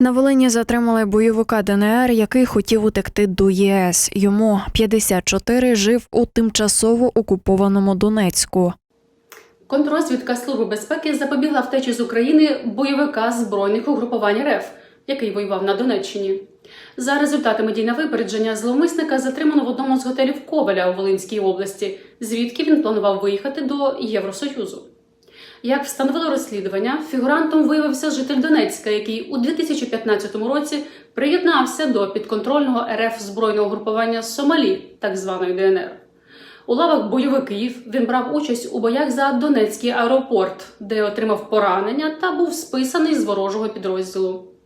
На Волині затримали бойовика ДНР, який хотів утекти до ЄС. Йому 54, жив у тимчасово окупованому Донецьку. Контррозвідка Служби безпеки запобігла втечі з України бойовика збройних угрупувань РФ, який воював на Донеччині. За результатами дій на випередження зловмисника затримано в одному з готелів Ковеля у Волинській області, звідки він планував виїхати до Євросоюзу. Як встановило розслідування, фігурантом виявився житель Донецька, який у 2015 році приєднався до підконтрольного РФ збройного групування Сомалі, так званої ДНР. У лавах бойовиків він брав участь у боях за Донецький аеропорт, де отримав поранення та був списаний з ворожого підрозділу.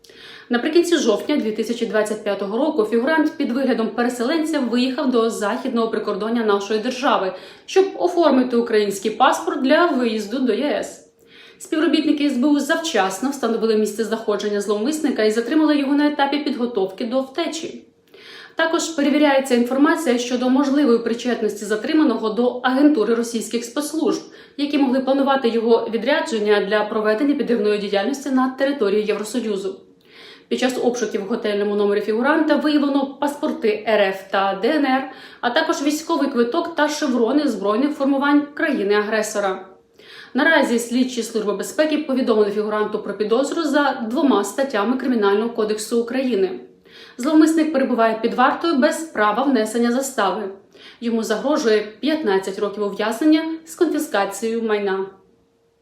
Наприкінці жовтня 2025 року фігурант під виглядом переселенця виїхав до західного прикордоння нашої держави, щоб оформити український паспорт для виїзду до ЄС. Співробітники СБУ завчасно встановили місце знаходження зловмисника і затримали його на етапі підготовки до втечі. Також перевіряється інформація щодо можливої причетності затриманого до агентури російських спецслужб, які могли планувати його відрядження для проведення підривної діяльності на території Євросоюзу. Під час обшуків в готельному номері фігуранта виявлено паспорти РФ та ДНР, а також військовий квиток та шеврони збройних формувань країни-агресора. Наразі слідчі служби безпеки повідомили фігуранту про підозру за двома статтями Кримінального кодексу України. Зловмисник перебуває під вартою без права внесення застави. Йому загрожує 15 років ув'язнення з конфіскацією майна.